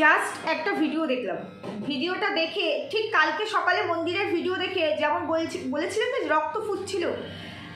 Just একটা video দেখলাম। ভিডিওটা দেখে ঠিক কালকে সকালে মন্দিরের ভিডিও দেখে যেমন বলছি, বলেছিলেন যে রক্ত ফুটছিল?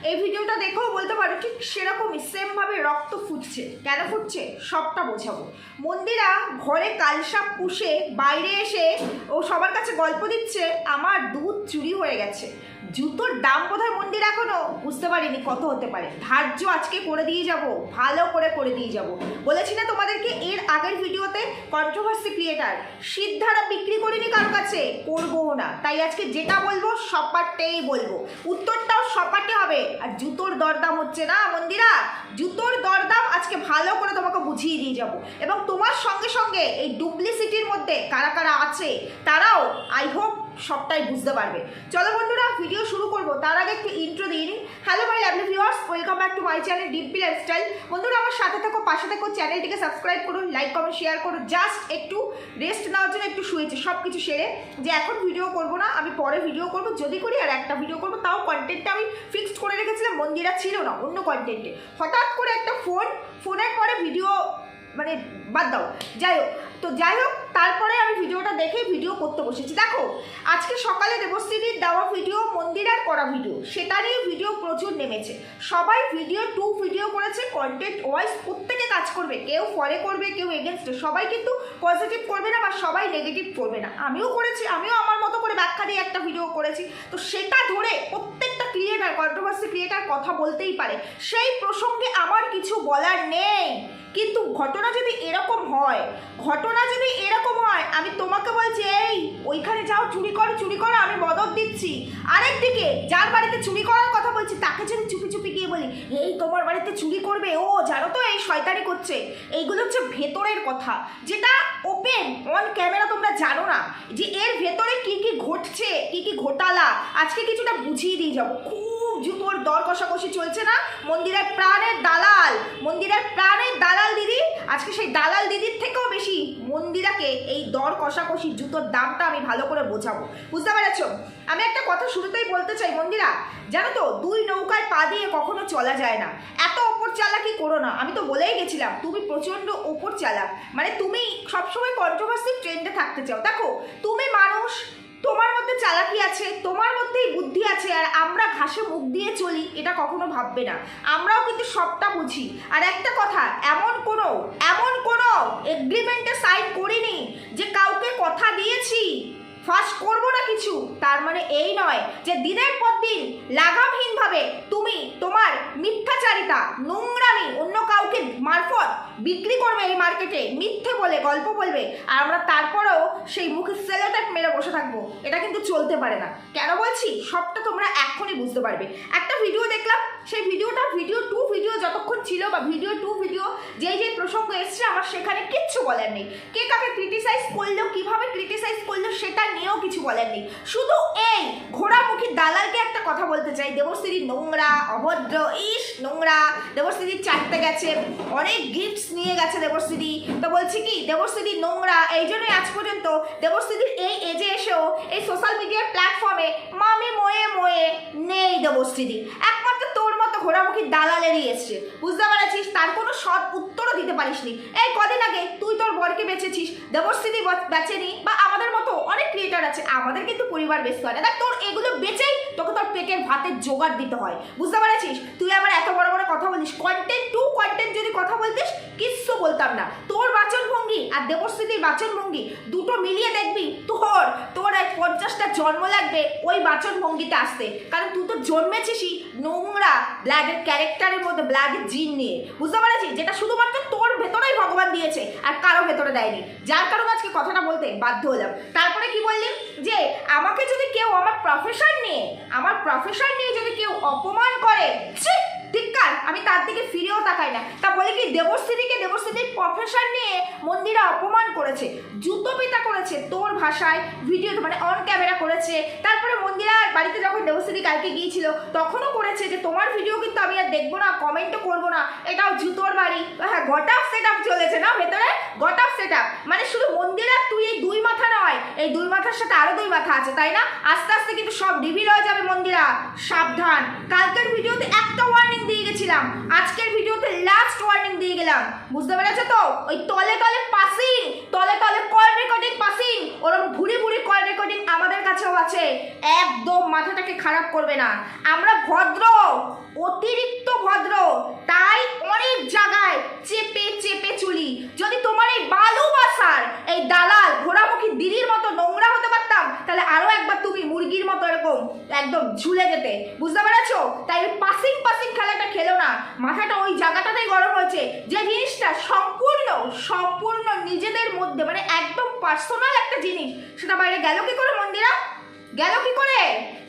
এই ভিডিওটা দেখেও বলতে পারো ঠিক সেরকমই সেমভাবে রক্ত ফুটছে। কেন ফুটছে? সবটা বোঝাবো। মন্দিরা ঘরে কালসাপ পুষে বাইরে এসে ও সবার কাছে গল্প দিচ্ছে, আমার দুধ চুরি হয়ে গেছে। জুতোর দাম বোধহয় মন্দির এখনও বুঝতে পারিনি কত হতে পারে। ধার্য আজকে করে দিয়ে যাব, ভালো করে করে দিয়ে যাব। বলেছি না তোমাদেরকে এর আগের ভিডিওতে কন্ট্রোভার্সি ক্রিয়েটার সিদ্ধারা বিক্রি করিনি কারও কাছে? করব না। তাই আজকে যেটা বলব সপাটেই বলব। উত্তরটাও সপাটে হবে। আর জুতোর দরদাম হচ্ছে না, মন্দিরা? জুতোর দরদাম আজকে ভালো করে তোমাকে বুঝিয়ে দিয়ে যাব। এবং তোমার সঙ্গে সঙ্গে এই ডুপ্লিসিটির মধ্যে কারা কারা আছে, তারাও আই হোপ সবটাই বুঝতে পারবে। চলো বন্ধুরা ভিডিও শুরু করব। তার আগে একটু ইন্ট্রো দিয়ে নিই। Hello my lovely viewers welcome back to my channel DP lifestyle বন্ধুরা, আমার সাথে থাকো, পাশে থাকো চ্যানেলটিকে সাবস্ক্রাইব করুন লাইক কমেন্ট শেয়ার করুন। জাস্ট একটু রেস্ট নেওয়ার জন্য একটু শুয়েছে সব কিছু সেরে। যে এখন ভিডিও করব না, আমি পরে ভিডিও করব, যদি করি আর একটা ভিডিও করব, তাও কন্টেন্টটা আমি ফিক্সড করে রেখেছিলাম, মন্দিরা ছিল না, অন্য কন্টেন্টে হঠাৎ করে একটা ফোন ফোনের পরে ভিডিও মানে বাদ দাও। যাই হোক তো যাই হোক তারপরে আমি ভিডিওটা দেখে ভিডিও করতে বসেছি। দেখো, আজকে সকালে দেবশ্রীদির দেওয়া ভিডিও মন্দিরার করা ভিডিও, সেটা নিয়ে ভিডিও প্রচুর নেমেছে। সবাই ভিডিও, টু ভিডিও করেছে কন্টেন্ট ওয়াইজ প্রত্যেকে কাজ করবে, কেউ ফলে করবে, কেউ এগেনস্টে সবাই কিন্তু পজিটিভ করবে না বা সবাই নেগেটিভ করবে না। আমিও করেছি, আমিও আমার মতো করে ব্যাখ্যা দিয়ে একটা ভিডিও করেছি। তো সেটা ধরে প্রত্যেকটা ক্রিয়েটার কন্ট্রোভার্সি ক্রিয়েটার কথা বলতেই পারে। সেই প্রসঙ্গে আমার কিছু বলার নেই। কিন্তু ঘটনা যদি এরকম হয়, ঘটনা যদি এরকম হয়, আমি তোমাকে বলছি, এই, ওইখানে যাও, চুরি করো চুরি করো, আমি মদত দিচ্ছি। আরেকদিকে, যার বাড়িতে চুরি করার কথা বলছি, তাকে যদি চুপি চুপি গিয়ে বলি, এই, তোমার বাড়িতে চুরি করবে? ও, জানো তো এই শয়তানি করছে। এইগুলো হচ্ছে ভেতরের কথা। যেটা ওপেন জানো না যে এর ভেতরে কি কি ঘটছে, কি কি ঘোটালা, আজকে কিছুটা বুঝিয়ে দিয়ে যাব। খুব জুতোর দর কষাকষি চলছে না। মন্দিরের প্রাণের দালাল, মন্দিরের প্রাণের দালাল দিদি। আজকে সেই দালাল দিদির থেকেও বেশি মন্দিরাকে এই দর কষাকষি জুতোর দামটা আমি ভালো করে বোঝাবো। বুঝতে পেরেছ? আমি একটা কথা শুরুতেই বলতে চাই মন্দিরা, জানো তো, দুই নৌকায় পা দিয়ে কখনো চলা যায় না। এত ওপর চালাকি করো না। আমি তো বলেই গেছিলাম, তুমি প্রচণ্ড ওপর চালাক। মানে তুমি সবসময় কন্ট্রোভার্সি ট্রেন্ডে থাকতে চাও। দেখো, তুমি মানুষ তোমার মধ্যে চালাকি আছে, তোমার মধ্যেই বুদ্ধি আছে আর আমরা ঘাসে মুখ দিয়ে চলি, এটা কখনো ভাববে না। আমরাও কিন্তু সবটা বুঝি। আর একটা কথা, এমন কোনো এমন কোনো এগ্রিমেন্টে সাইন করিনি যে কাউকে কথা দিয়েছি ফার্স্ট করব না কিছু। তার মানে এই নয় যে দিনের পর দিন লাগামহীনভাবে তুমি তোমার মিথ্যাচারিতা, নোংরামি, অন্য কাউকে মারফত বিক্রি করবে এই মার্কেটে মিথ্যে বলে, গল্প বলবে। আর আমরা তারপরেও সেই মুখে সেলোটেপ মেরে বসে থাকব। এটা কিন্তু চলতে পারে না। কেন বলছি? সবটা তোমরা এখনই বুঝতে পারবে। একটা ভিডিও দেখলাম, সেই ভিডিওটা ভিডিও টু ভিডিও যতক্ষণ ছিল বা ভিডিও টু ভিডিও যেই যেই প্রসঙ্গ এসছে, আমার সেখানে কিচ্ছু বলার নেই। কে কাকে ক্রিটিসাইজ করল, কীভাবে ক্রিটিসাইজ করল, সেটা নিয়েও কিছু বলার নেই। শুধু এই ঘোড়ামুখী দালালকে একটা কথা বলতে চাই। দেবশ্রী নোংরা, অভদ্র, ইস, নোংরা। দেবশ্রী চাটতে গেছে, অনেক গিফটস নিয়ে গেছে দেবশ্রী। তো বলছি কি দেবশ্রী নোংরা, এই জন্যই আজ পর্যন্ত দেবশ্রীর এই এজে এসেও এই সোশ্যাল মিডিয়ার প্ল্যাটফর্মে মামি ময়ে ময়ে নেই দেবশ্রীদি। একমাত্র তোর মতো ঘোড়ামুখী দালালেরই এসছে। বুঝতে পারছিস? তার কোনো সৎ উত্তরও দিতে পারিসনি। এই কদিন আগে তুই তোর বরকে বেঁচেছিস। দেবশ্রী বেচেনি বা আমাদের মতো অনেক ক্রিয়েটার আছে, আমাদের কিন্তু পরিবার বেচতে হয় না। দেখ, তোর এগুলো বেচেই তোকে তোর পেটের ভাতের জোগাড় দিতে হয়। বুঝতে পারছিস? তুই আবার এত বড় বড় কথা বলিস। কন্টেন্ট টু কন্টেন্ট যদি কথা বলতিস, কিচ্ছু বলতাম না। তোর বাচন ভঙ্গি আর দেবশ্রীতির বাচন ভঙ্গি দুটো মিলিয়ে দেখবি, তোর তোর এক পঞ্চাশটা জন্ম লাগবে ওই বাচন ভঙ্গিতে আসতে। কারণ তুই তো জন্মেছিসই নোংরা ব্ল্যাগের ক্যারেক্টারের মধ্যে ব্ল্যাগের জিন নিয়ে। বুঝতে পেরেছি যেটা শুধুমাত্র তোর ভেতরেই ভগবান দিয়েছে আর কারও ভেতরে দেয়নি। যার কারণে আজকে কথাটা বলতে বাধ্য হলাম। তারপরে কি বললি? যে আমাকে যদি কেউ আমার প্রফেশন নিয়ে, আমার প্রফেশন নিয়ে যদি কেউ অপমান করে, ছি ধিক্কার আমি তার দিকে ফিরেও তাকাই না। তা বলে কি দেবশ্রীকে দেবশ্রীর প্রফেশন নিয়ে মন্দিরা অপমান করেছে, জুতো পিতা করেছে তোর ভাষায় ভিডিও মানে অন ক্যামেরা করেছে। তারপরে মন্দিরা বাড়িতে যখন দেবশ্রী কালকে গিয়েছিল, তখনও করেছে যে তোমার ভিডিও কিন্তু আমি আর দেখব না কমেন্টও করব না। এটাও জুতোর বাড়ি। হ্যাঁ গটাপ সেট আপ চলেছে না ভেতরে? গটাপ সেট আপ মানে শুধু মন্দিরা, তুই এই দুই মাথা নয়, এই দুই মাথার সাথে আরও দুই মাথা আছে, তাই না? আস্তে আস্তে কিন্তু সব রিভিল হয়ে যাবে মন্দিরা। সাবধান। কালকের ভিডিওতে একটা ওয়ার্নিং গেছিলাম। আজকের ভিডিওতে লাস্ট ওয়ার্নিং দিয়ে গেলাম। বুঝতে পেরেছ তো? ওই তলে তলে পাসিং তলে তলে কল রেকর্ডিং পাসিং ওরকম ভুড়ি ভুড়ি কল রেকর্ডিং আমাদের কাছেও আছে। একদম মাথাটাকে খারাপ করবে না। আমরা ভদ্র, অতিরিক্ত ভদ্র, তাই অনেক জায়গায় চেপে চেপে চুলি। যদি তোমার এই বালু বাসার, এই দালাল, ঘোড়ামুখী দিদির মতো নোংরা তাহলে আরও একবার তুমি মুরগির মতো এরকম একদম ঝুলে যেতে। বুঝতে পেরেছ? তাই পাসিং পাসিং খেলাটা খেলো না। মাথাটা ওই জায়গাটাতেই গরম হয়েছে। যে জিনিসটা সম্পূর্ণ সম্পূর্ণ নিজেদের মধ্যে মানে একদম পার্সোনাল একটা জিনিস, সেটা বাইরে গেল কি করে মন্দিরা? গেল কি করে?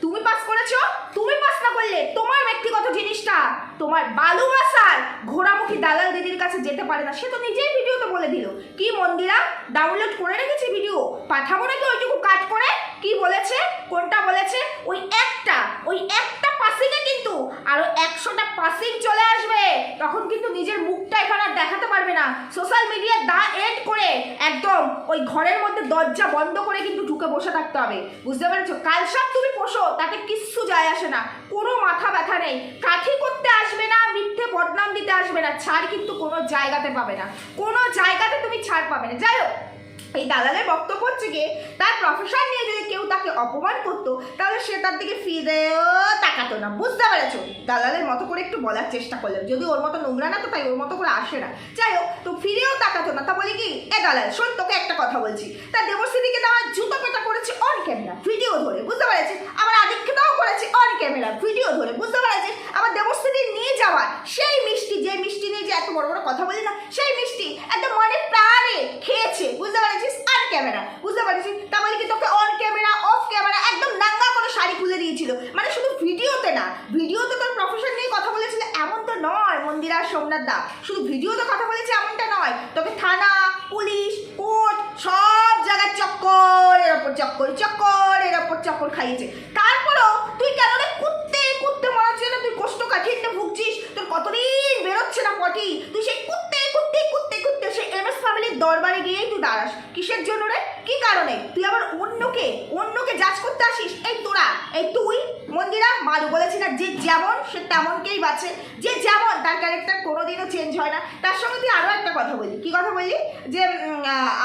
তুমি পাস করেছ? তুমি পাস না করলে তোমার ব্যক্তিগত জিনিসটা। তোমার ভালোবাসার ঘোরামুখী দালাল দিদির কাছে যেতে পারে না। সে তো নিজেই ভিডিওতে বলে দিল। কি মন্দিরা? ডাউনলোড করে রেখেছি ভিডিও পাঠাবো নাকি ওইটুকু কাট করে? কি বলেছে? কোনটা বলেছে? ওই একটা। ওই একটা পাসিংয়ে কিন্তু আরও একশোটা পাসিং চলে আসবে। তখন কিন্তু নিজের মুখটা এখানে আর দেখাতে পারবে না। সোশ্যাল মিডিয়া দা এড করে একদম ওই ঘরের মধ্যে দরজা বন্ধ করে কিন্তু ঢুকে বসে থাকতে হবে। বুঝতে পেরেছ? কাল সব তুমি পোষো, তাতে কিচ্ছু যায় আসে না। কোনো মাথা ব্যথা নেই। কাঠি করতে আসবে না, মিথ্যে বদনাম দিতে আসবে না। ছাড় কিন্তু কোনো জায়গাতে পাবে না। কোনো জায়গাতে তুমি ছাড় পাবে না। যাই এই দালালের বক্তব্য হচ্ছে গিয়ে, তার প্রফেশন নিয়ে যদি কেউ তাকে অপমান করতো, তাহলে সে তার দিকে ফিরেও তাকাতো না। বুঝতে পেরেছ? দালালের মতো করে একটু বলার চেষ্টা করলেন। যদি ওর মতো নোংরা না তো তাই ওর মতো করে আসে না। যাই হোক, তো ফিরেও তাকাতো না। তা বলি কি, এ দালাল, শোন, তোকে একটা কথা বলছি। তা দেবশ্রীদিকে আমার জুতো পেটা করেছে অন ক্যামেরা ভিডিও ধরে বুঝতে পেরেছি আবার আদিক্ষেতাও করেছে অন ক্যামেরা ভিডিও ধরে। বুঝতে পেরেছি আবার দেবশ্রী নিয়ে যাওয়ার। সেই মিষ্টি, যে মিষ্টি নিয়ে যে এত বড় বড় কথা বলি না, সেই মিষ্টি একদম মনে প্রাণে খেয়েছে। বুঝতে পেরেছিস? আর ক্যামেরা বুঝতে পেরেছিস? তা বলি কি তোকে অন ক্যামেরা অফ ক্যামেরা একদম নাঙ্গা করে শাড়ি খুলে দিয়েছিল? মানে শুধু ভিডিওতে না, ভিডিওতে তোর প্রফেশন নিয়ে কথা বলেছিল এমন তো নয়, মন্দিরা সোমনাথ দা। শুধু ভিডিওতে কথা বলেছে এমনটা নয়। তোকে থানা, পুলিশ, কোর্ট, সব জায়গায় চক্করের ওপর চক্কর, চক্করের ওপর চক্কর খাইয়েছে। তারপরেও তুই কেন রে কুত্তে কুত্তে মরার জন্য তুই কষ্ট কাঠিন্য ভুগছিস তোর কতদিন বেরোচ্ছে না পটি তুই সেই কুত্তে কুত্তে কুত্তে কুত্তে সেই এম এস ফ্যামিলির দরবারে গিয়েই তুই দাঁড়াস কিসের জন্য রে? কি কারণে? তুই আবার অন্যকে অন্যকে জাজ করতে আসিস? এই তোরা, এই তুই, মন্দিরা, মারু বলেছি না, যে যেমন, সে তেমনকেই বাঁচে। যে যেমন, তার ক্যারেক্টার কোনোদিনও চেঞ্জ হয় না। তার সঙ্গে তুই আরও একটা কথা বলি। কি কথা বললি যে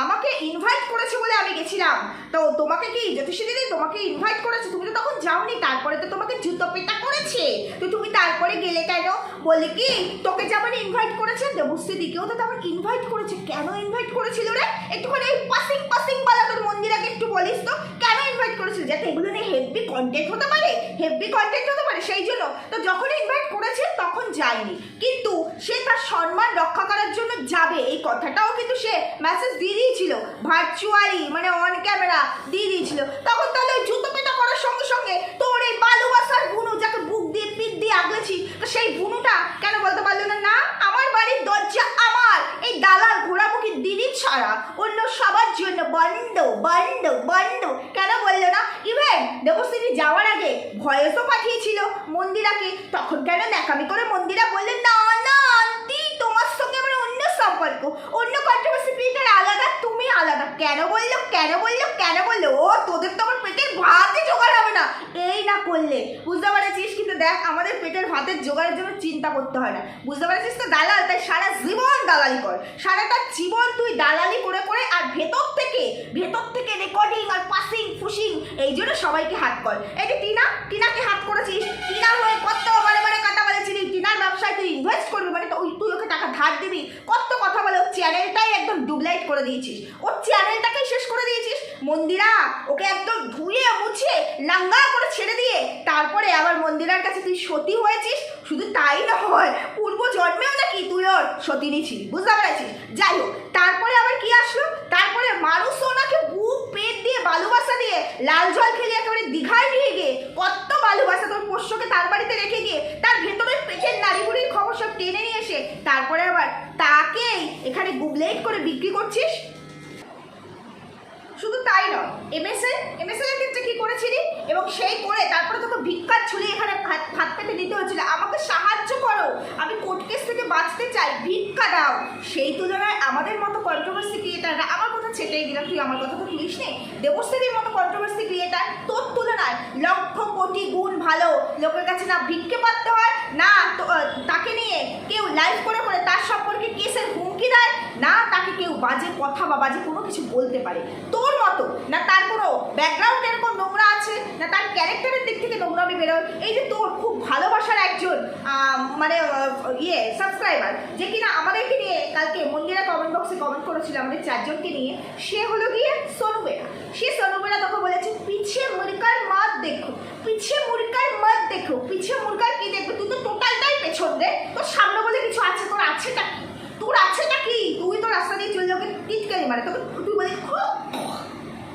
আমাকে ইনভাইট করেছে বলে আমি গেছিলাম। তো তোমাকে কি, জ্যোতিষী দিদি তোমাকে ইনভাইট করেছে? তুমি তো তখন যাওনি, তারপরে তো তোমাকে জুতো পেটা করেছে তো তুমি তারপরে গেলে কেন? বললি কি, তোকে যেমন ইনভাইট করেছে দেবশ্রী দিকেও তো তেমন ইনভাইট করেছে। কেন ইনভাইট করেছিল রে? একটুখানি ওই পাসিং পাসিং পালা তোর মন্দিরাকে একটু বলিস তো, কেন ইনভাইট করেছিল? যাতে এগুলো নিয়ে হেভি কন্টেন্ট হতে পারে হেভি কন্টেন্ট হতে পারে, সেই জন্য। তো যখন ইনভাইট করেছে, তখন যায়নি। কিন্তু সে তার সম্মান রক্ষা করার জন্য যাবে, এই কথাটাও কিন্তু সে মেসেজ দিয়ে দিয়েছিল। ভার্চুয়ালি মানে অন ক্যামেরা দিয়ে দিয়েছিল। তখন তাহলে ওই জুতো পেটা করার সঙ্গে সঙ্গে তোর এই ভালোবাসার বুনু যাকে বুক দিয়ে পিঠ দিয়ে আগলেছি তো সেই বুনুটা কেন বলতে পারল না না আমার বাড়ির দরজা আমার এই দালাল ঘোরামুখী দিদি ছাড়া অন্য সবার জন্য বন্ধ বন্ধ বন্ধ কেন বলল না ইভেন দেবশ্রী যাওয়ার আগে ভয়েসও পাঠিয়েছিল মন্দিরাকে তখন কেন ন্যাকামি করে মন্দিরা বললেন না না, আন্টি, তোমার সঙ্গে আমার অন্য সম্পর্ক, অন্য কন্ট্রোভার্সি ক্রিয়েটার আলাদা, তুমি আলাদা। কেন বলল কেন বলল কেন বলল? ও, তোদের তো আমার পেটের ভাতই জোগাড় হবে না। না করলে? বুঝতে পারছিস? কিন্তু দেখ, আমাদের পেটের ভাতের জোগাড়ের জন্য চিন্তা করতে হয় না। বুঝতে পারছিস তো, দালাল? তাই সারা জীবন দালালি কর। সারাটা জীবন তুই দালালি করে করে আর ভেতর থেকে ভেতর থেকে রেকর্ডিং আর পাসিং ফুসিং এই জন্য সবাইকে হাত কর। এই যে টিনা, টিনাকে হাত করেছিস? টিনা হয়ে কত বারে বারে টিনার ব্যবসায় তুই ইনভেস্ট করবি মানে ওই তুই ওকে টাকা ধার দিবি, কত কথা বলে, ওর চ্যানেলটাই একদম ডুবলাইট করে দিয়েছিস। ওর চ্যানেলটাকেই শেষ করে দিয়েছিস। মন্দিরা, ওকে একদম ধুয়ে, মুছে, লাঙ্গা করে ছেড়ে দিয়ে, তারপরে আবার মন্দিরার কাছে তুই সতী হয়েছিস? শুধু তাই নয় পূর্ব জন্মেও নাকি তুই ওর সতীনই ছিলি, বুঝতে পেরেছিস? যাই হোক, তারপরে আবার কি আসলো? তারপরে মানুষ ওনাকে বুক পেট দিয়ে ভালোবাসা দিয়ে লাল জল খেলে একেবারে দীঘায় নিয়ে গিয়ে, কত ভালোবাসা তোর পোষ্যকে তার বাড়িতে রেখে গিয়ে, তার ভেতরের পেটের নারীগুলির খবর সব টেনে নিয়ে এসে তারপরে আবার তাকেই এখানে গুবলেট করে বিক্রি করছিস? শুধু তাই নয় এমএসএ এমএসএ এর ক্ষেত্রে কি করেছিলি? এবং সেই করে তারপরে তোকে ভিক্ষার ছুরি এখানে হাত পেতে দিতে হচ্ছিল। আমাকে সাহায্য করো আমি কোর্ট কেস থেকে বাঁচতে চাই, ভিক্ষা দাও। সেই তুলনায় আমাদের মতো কন্ট্রোভার্সি ক্রিয়েটাররা আমার কথা ছেটেই দিলাম, তুই আমার কথা তো তুলিস নে। দেবশ্রীর মতো কন্ট্রোভার্সি ক্রিয়েটার তোর তুলনায় লক্ষ কোটি গুণ ভালো। লোকের কাছে না ভিক্ষে পাততে হয়, না তাকে নিয়ে কেউ লাইভ করে করে তার সম্পর্কে কেসের হুমকি দেয়, না তাকে কেউ বাজে কথা বা বাজে কোনো কিছু বলতে পারে। তোর মতো, না তার কোনো ব্যাকগ্রাউন্ড এরকম নোংরা আছে, না তার ক্যারেক্টারের দিক থেকে নোংরামি বেরোয়। এই যে তোর খুব ভালোবাসার একজন মানে ইয়ে ইয়ে সাবস্ক্রাইবার যে কিনা আমাদেরকে নিয়ে কালকে মন্দিরা কমেন্ট বক্সে কমেন্ট করেছিল আমাদের চারজনকে নিয়ে, সে হলো গিয়ে সোনুবেরা সে সোনুবেরা তোকে বলেছে পিছিয়ে মুরকার মত দেখো পিছিয়ে মুরকার মাত দেখো পিছিয়ে মুরকার কি দেখবে? তুই তো টোটালটাই পেছন রে। তোর সামনে বলে কিছু আছে, তোর আছেটা কি? তোর আছেটা কি? তুই তো রাস্তা দিয়ে চললে ওকে টিটকারি মারে। তোকে তুই বলে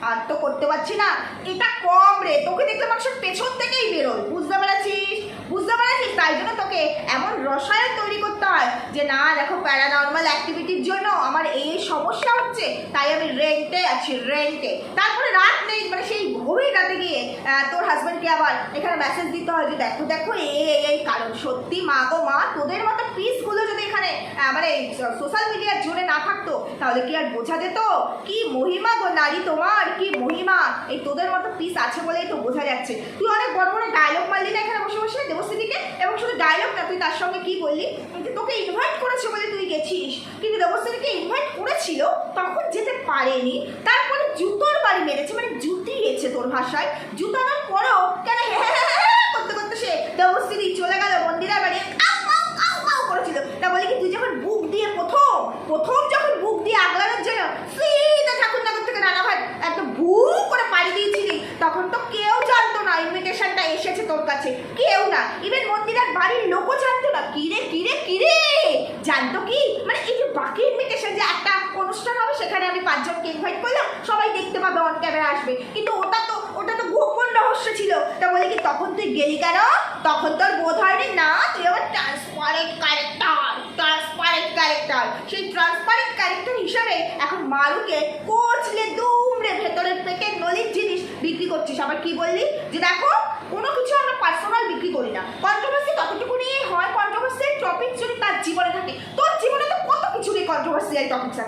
আর তো করতে পারছি না। এটা কম রে। তোকে দেখলে মানুষের পেছন থেকেই বেরোয় বুঝতে পেরেছিস বুঝতে পেরেছিস তাই জন্য তোকে এমন রসায়ন তৈরি করতে হয় যে না, দেখো প্যারানর্মাল অ্যাক্টিভিটির জন্য আমার এই এই সমস্যা হচ্ছে, তাই আমি রেন্টে আছি রেন্টে তারপরে রাত নেই মানে সেই গভীর রাতে গিয়ে তোর হাজব্যান্ডকে আবার এখানে মেসেজ দিতে হয় যে, দেখো দেখো এই এই কারণ। সত্যি, মা গো, মা, তোদের মতো পিসগুলো যদি এখানে মানে সোশ্যাল মিডিয়ার জুড়ে না থাকতো, তাহলে কি আর বোঝা যেত? কি মহিমা গো, নারী তোমার, কি মহিমা? এই তোদের মতো পিস আছে বলেই তো বোঝা যাচ্ছে। তুই অনেক বড় বড় ডায়লগ মারলি না এখানে বসে বসে দেবশ্রীকে এবং শুধু ডায়লগ না তুই তার সঙ্গে কি বললি? যে তোকে ইনভাইট করেছে বলে তুই গেছিস কিন্তু দেবশ্রীকে ইনভাইট করেছিল, তখন যেতে পারেনি। তারপরে জুতোর বাড়ি মেরেছে মানে জুতিয়েছে তোর ভাষায়। জুতানোর পরেও কেন করতে করতে সে দেবশ্রী চলে গেল মন্দিরের বাড়ি। করেছিল। তা বলে কি, তুই যখন বুক দিয়ে প্রথম প্রথম যখন বুক দিয়ে আগলানোর জন্য সিধা ঠাকুরনগর থেকে রানা ভাই একদম ভু করে পাড়ি দিয়েছিলি, তখন তো কেউ জানতো না ইনভিটেশনটা এসেছে তোর কাছে? কেউ না। ইভেন মন্দিরার বাড়ির লোকও না কিরে কিরে কিরে? জানতো কি? মানে এই যে বাকি ইনভিটেশন যে একটা অনুষ্ঠান হবে, সেখানে আমি পাঁচজনকে ইনভাইট করলাম, সবাই দেখতে পাবে অন ক্যামেরা আসবে। কিন্তু ওটা তো ওটা তো গোপন রহস্য ছিল। তা বলে কি, তখন তুই গেলি কেন? তখন তোর বোধ হয়নি? না, তুই আবার ট্রান্সপারেন্ট ক্যারেক্টার ট্রান্সপারেন্ট ক্যারেক্টার সেই ট্রান্সপারেন্ট ক্যারেক্টার হিসাবে এখন মারুকে কোচলে, দুমড়ে ভেতরের পেটের নলির জিনিস বিক্রি করছিস। আবার কি বললি? যে দেখো, কোনো কিছু আমরা পার্সোনাল বিক্রি করি না কন্ট্রোভার্সি ততটুকু নিয়েই হয় কন্ট্রোভার্সিয়াল টপিক যদি তার জীবনে থাকে তোর জীবনে তো কত কিছু নিয়ে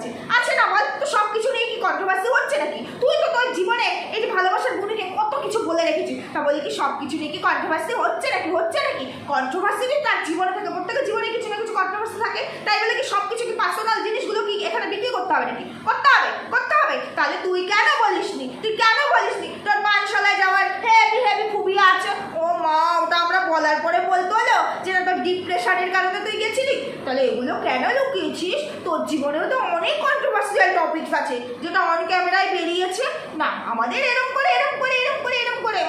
টপিকস আছে আছে না, বল, তো সব কিছু নিয়ে কি কন্ট্রোভার্সি হচ্ছে নাকি? তুই তো তোর জীবনে এই যে ভালোবাসার গুণে নিয়ে কত কিছু বলে রেখেছিস। তা বলি কি সব কিছু নিয়ে কি কন্ট্রোভার্সি হচ্ছে নাকি হচ্ছে নাকি? কন্ট্রোভার্সি কি? তার জীবনে থাকে প্রত্যেকের জীবনে কিছু না কিছু কন্ট্রোভার্সি থাকে। তাই বলে কি সব কিছু কি পার্সোনাল জিনিসগুলো কি এখানে বিক্রি করতে হবে নাকি? করতে হবে করতে হবে। তাহলে তুই কেন বলিসনি? তুই কেন বলিসনি তোর মানশালায় যাওয়ার হেভি হেভি খুবই আছে ও মা ওটা আমরা বলার পরে বলতে হলো যে না তোর ডিপ্রেশনের কারণে তুই গেছিলি তাহলে এগুলো কেন লুকিয়েছিস? তোর জীবনেও তো অনেক কন্ট্রোভার্সিয়াল টপিকস আছে, যেটা অন ক্যামেরায় বেরিয়েছে। না, আমাদের এরম করে এরম করে এরম করে এরম করে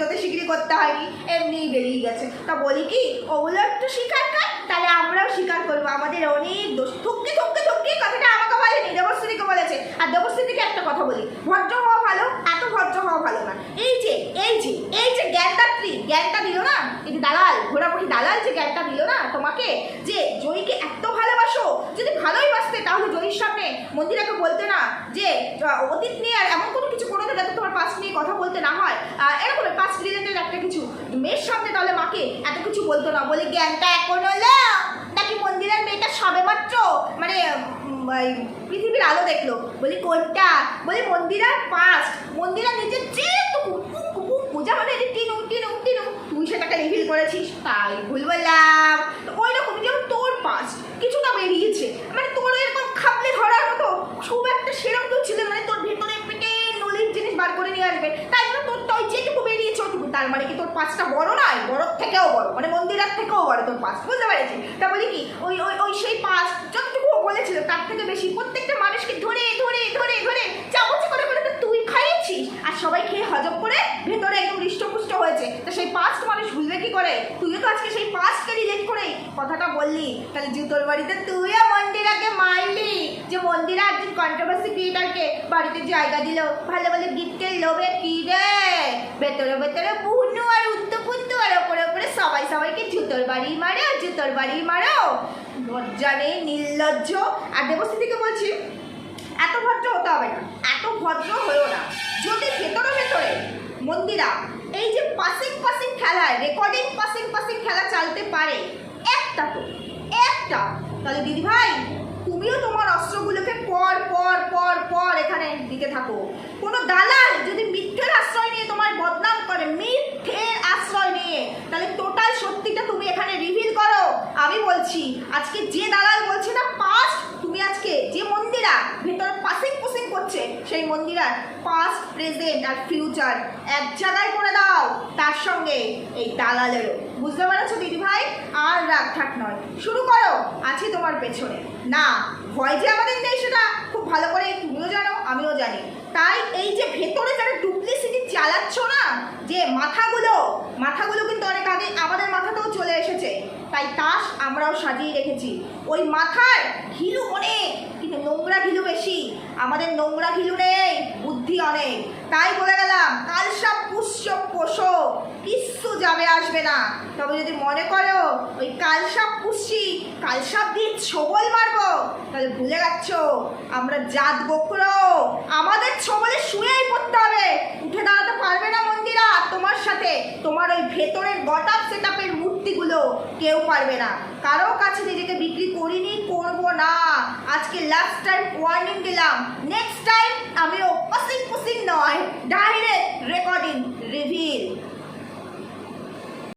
যদি স্বীকৃতি করতে হয়নি এমনিই বেরিয়ে গেছে। তা বলি কি, ওগুলো একটু স্বীকার কর, তাহলে আমরাও স্বীকার করব। আমাদের অনেক দোষ। থুককে থুককে থুককে, কথাটা আমাকে বলেনি দেবশ্রীকে বলেছে। আর দেবশ্রীকে একটা কথা বলি, ভদ্র হওয়া ভালো, এত ভদ্র হওয়া ভালো না। এই যে এই যে এই যে জ্ঞানদাত্রী জ্ঞানটা দিল না এই যে দালাল ঘোরামুখী দালাল যে জ্ঞানটা দিল তোমাকে যে জয়ীকে এত ভালোবাসো, যদি ভালোই বাসতে, তাহলে জয়ীর সামনে মন্দিরাকে বলতে না যে অতীত নিয়ে আর এমন কোনো কিছু করো যাতে তোমার পাস্ট নিয়ে কথা বলতে না হয়। এরকম পাস্ট রিলেটেড একটা কিছু মেয়ের সামনে তাহলে মাকে এত কিছু বলতো না। বলে, জ্ঞানটা এখন হলো নাকি মন্দিরের মেয়েটা সবে মাত্র মানে পৃথিবীর আলো দেখল? বলি, কোনটা? বলি, মন্দিরার পাস্ট মন্দিরা নিজের কুকু পূজা মানে এটি টিনু টিনু টিনু। তুই সেটাকে রিভিল করেছিস, তাই ভুল বললাম তো ওই রকম যেমন তোর পাস্ট কিছুটা বেরিয়েছে মানে তোর এরকম খাপলে ধরার মতো খুব একটা সেরকম কেউ ছিল না, মানে তোর ভেতরে পেটে নলির জিনিস বার করে নিয়ে আসবে তাই জন্য তোর তো ওই যেটুকু বেরিয়েছে ওটুকু তার মানে কি তোর পাঁচটা বড় নয়? বড় থেকেও বড়। মানে মন্দিরের থেকেও বড়। তোর পাঁচ, বুঝতে পেরেছি তা বলি কি, ওই ওই ওই সেই পাঁচ, যতটুকু বলেছিল, তার থেকে বেশি প্রত্যেকটা মানুষকে ধরে ধরে ধরে ধরে চামচ করে করে তুই খাইয়েছিস। আর সবাই খেয়ে হজম করে ভেতরে একদম হৃষ্টপুষ্ট হয়েছে। তা সেই পাঁচ মানুষ ভুলবে কি করে? তুইও তো আজকে সেই পাঁচকে রিলেট করে কথাটা বললি। তাহলে জুতোর বাড়িতে তুইও মন্দিরাকে মারলি যে মন্দিরা একজন কন্ট্রোভার্সি ক্রিয়েটারকে বাড়িতে জায়গা দিল, ভালো ভালো গিফটের লোভে কি রে? ভেতরে ভেতরে বুনু আর উত্তপুত্তু আর ওপরে ওপরে সবাই সবাইকে জুতোর বাড়ি মারো জুতোর বাড়ি মারো। লজ্জা নেই, নির্লজ্জ। আর দেবস্থিতিকে বলছি, এত ভদ্র হতে হবে না, এত ভদ্র হয়েও না। যদি ভেতরে ভেতরে মন্দিরা এই যে পাসিং পাসিং খেলায় রেকর্ডিং পাসিং পাসিং খেলা চালতে পারে। একটা তো, একটা। তাহলে দিদি ভাই তুমিও তোমার অস্ত্রগুলোকে পর পর পর পর এখানে দিতে থাকো। কোনো দালাল যদি মিথ্যের আশ্রয় নিয়ে তোমার বদনাম করে মিথ্যের আশ্রয় নিয়ে, তাহলে টোটাল সত্যিটা তুমি এখানে রিভিল করো। আমি বলছি, আজকে যে দালাল বলছে না পাস্ট তুমি আজকে যে মন্দিরা ভেতরে পাসিং পুসিং করছে, সেই মন্দিরার পাস্ট প্রেজেন্ট আর ফিউচার এক জায়গায় করে দাও। তার সঙ্গে এই দালালেরও। বুঝতে পারছ দিদি ভাই আর রাগ ঠাক নয়। শুরু করো, আছি তোমার পেছনে। না ভয় যে আমাদের নেই সেটা খুব ভালো করে তুমিও জানো, আমিও জানি। তাই এই যে ভেতরে যারা ডুপ্লিসিটি চালাচ্ছ না, যে মাথাগুলো মাথাগুলো কিন্তু অনেক আগে আমাদের মাথাতেও চলে এসেছে, তাই তাস আমরাও সাজিয়ে রেখেছি। ওই মাথার ঘিলু অনেক, কিন্তু নোংরা ঘিলু বেশি। আমাদের নোংরা ঘিলু নেই, বুদ্ধি অনেক। তাই বলে গেলাম কালসা পুষ্য পোষো কিচ্ছু যাবে, আসবে না। তবে যদি মনে করো ওই কালসাপ পুষছি, কালসাপ দিয়ে ছবল মারবো, তাহলে ভুলে যাচ্ছ, আমরা জাত বকরো আমাদের ছবলে শুয়েই পড়তে হবে। উঠে দাঁড়াতে পারবে না মন্দিরা তোমার সাথে। তোমার ওই ভেতরের গটাপ সেট আপের মূর্তিগুলো কেউ পারবে না। কারও কাছে নিজেকে বিক্রি করিনি, করব না। আজকে লাস্ট টাইম ওয়ার্নিং দিলাম। নেক্সট টাইম আমিও অসিং পুসিং নয় ডাইরেক্ট রেকর্ডিং রিভিল